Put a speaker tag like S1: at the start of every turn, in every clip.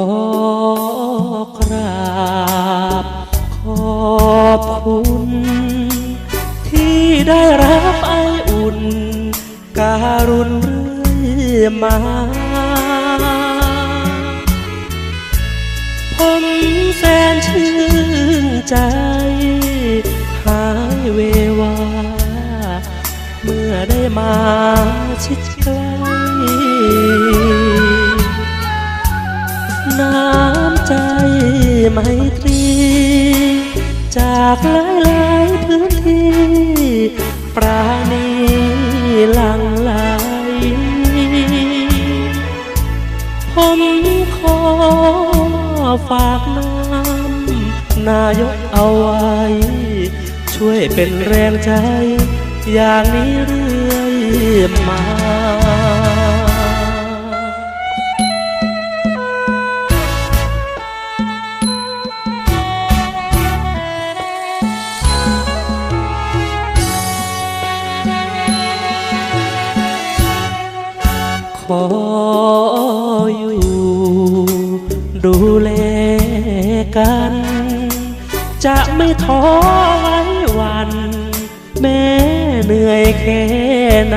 S1: อกราบ ขอบคุณที่ได้รับไออุ่น การุณเรื่อยมา ผมแสนชื่นใจ หายเววา เมื่อได้มาชิดใกล้ น้ำใจไมตรี จากหลายหลายพื้นที่ ปราณีหลังไหลผมขอฝากน้ำนายกเอาไว้ ช่วยเป็นแรงใจ อย่างนี้เรื่อยมา ขออยู่ ดูแลกัน จะไม่ท้อไว้วัน แม้เหนื่อยแค่ไหน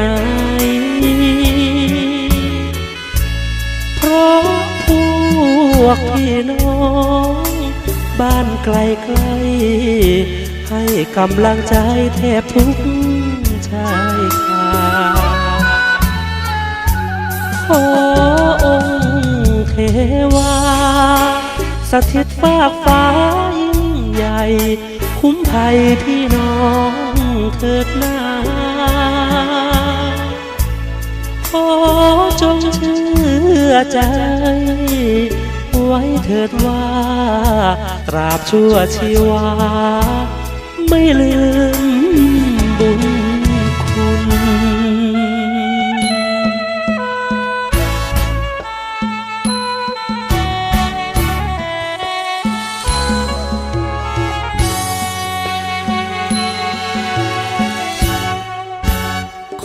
S1: เพราะพวกพี่น้อง บ้านไกลไกลให้กำลังใจแทบทุกชายคา ขอองค์เทวา สถิตฟากฟ้ายิ่งใหญ่ คุ้มภัยพี่น้องเถิดนาขอจงเชื่อใจ ไว้เถิดว่า ตราบชั่วชีวา ไม่ลืมบุญ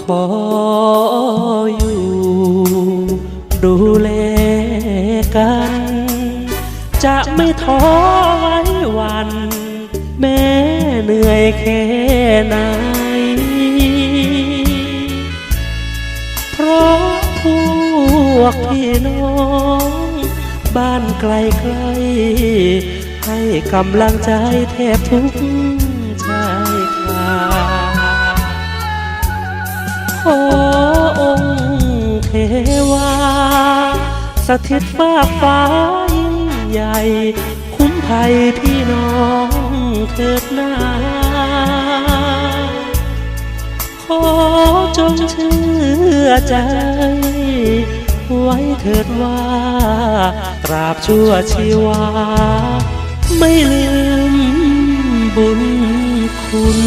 S1: ขออยู่ ดูแลกัน จะไม่ท้อไว้วัน แม้เหนื่อยแค่ไหน เพราะพวกพี่น้อง บ้านไกลไกลๆให้กำลังใจแทบทุกชายคา ขอองค์เทวา สถิตฟ้าฟ้ายิ่งใหญ่ คุ้มภัยพี่น้องเถิดนาขอจงเชื่อใจ ไว้เถิดว่า ตราบชั่วชีวา ไม่ลืมบุญคุณ